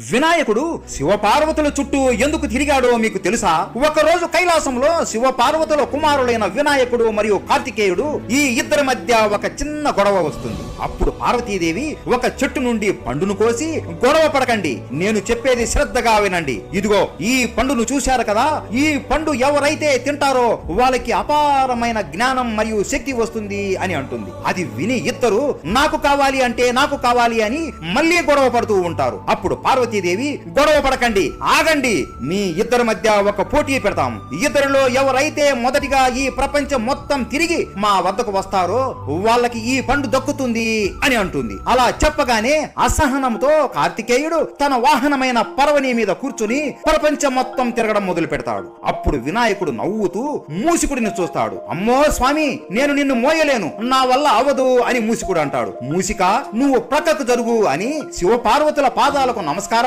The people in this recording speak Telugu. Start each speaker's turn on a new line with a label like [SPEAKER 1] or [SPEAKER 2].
[SPEAKER 1] వినాయకుడు శివపార్వతుల చుట్టూ ఎందుకు తిరిగాడో మీకు తెలుసా? ఒకరోజు కైలాసంలో శివపార్వతుల కుమారులైన వినాయకుడు మరియు కార్తికేయుడు ఈ ఇద్దరి మధ్య ఒక చిన్న గొడవ వస్తుంది. అప్పుడు పార్వతీదేవి ఒక చెట్టు నుండి పండును కోసి గొడవ పడకండి నేను చెప్పేది శ్రద్ధగా వినండి. ఇదిగో ఈ పండును చూశారు కదా? ఈ పండు ఎవరైతే తింటారో వాళ్ళకి అపారమైన జ్ఞానం మరియు శక్తి వస్తుంది అని అంటుంది. అది విని ఇద్దరు నాకు కావాలి అంటే నాకు కావాలి అని మళ్ళీ గొడవ పడుతూ ఉంటారు. అప్పుడు పార్వతీదేవి గొడవ పడకండి ఆగండి. మీ ఇద్దరి మధ్య ఒక పోటీ పెడతాం. ఇద్దరిలో ఎవరైతే మొదటిగా ఈ ప్రపంచం మొత్తం తిరిగి మా వద్దకు వస్తారో వాళ్ళకి ఈ పండు దక్కుతుంది అని అంటుంది. అలా చెప్పగానే అసహనంతో కార్తికేయుడు తన వాహనమైన పర్వని మీద కూర్చుని ప్రపంచం మొత్తం తిరగడం మొదలు పెడతాడు. అప్పుడు వినాయకుడు నవ్వుతూ మూసికుడిని చూస్తాడు. అమ్మో స్వామి నేను నిన్ను మోయలేను. నా వల్ల అవదు అని మూసికుడు అంటాడు. మూసిక నువ్వు ప్రక్కకు జరుగు అని శివపార్వతుల పాదాలకు నమస్కారం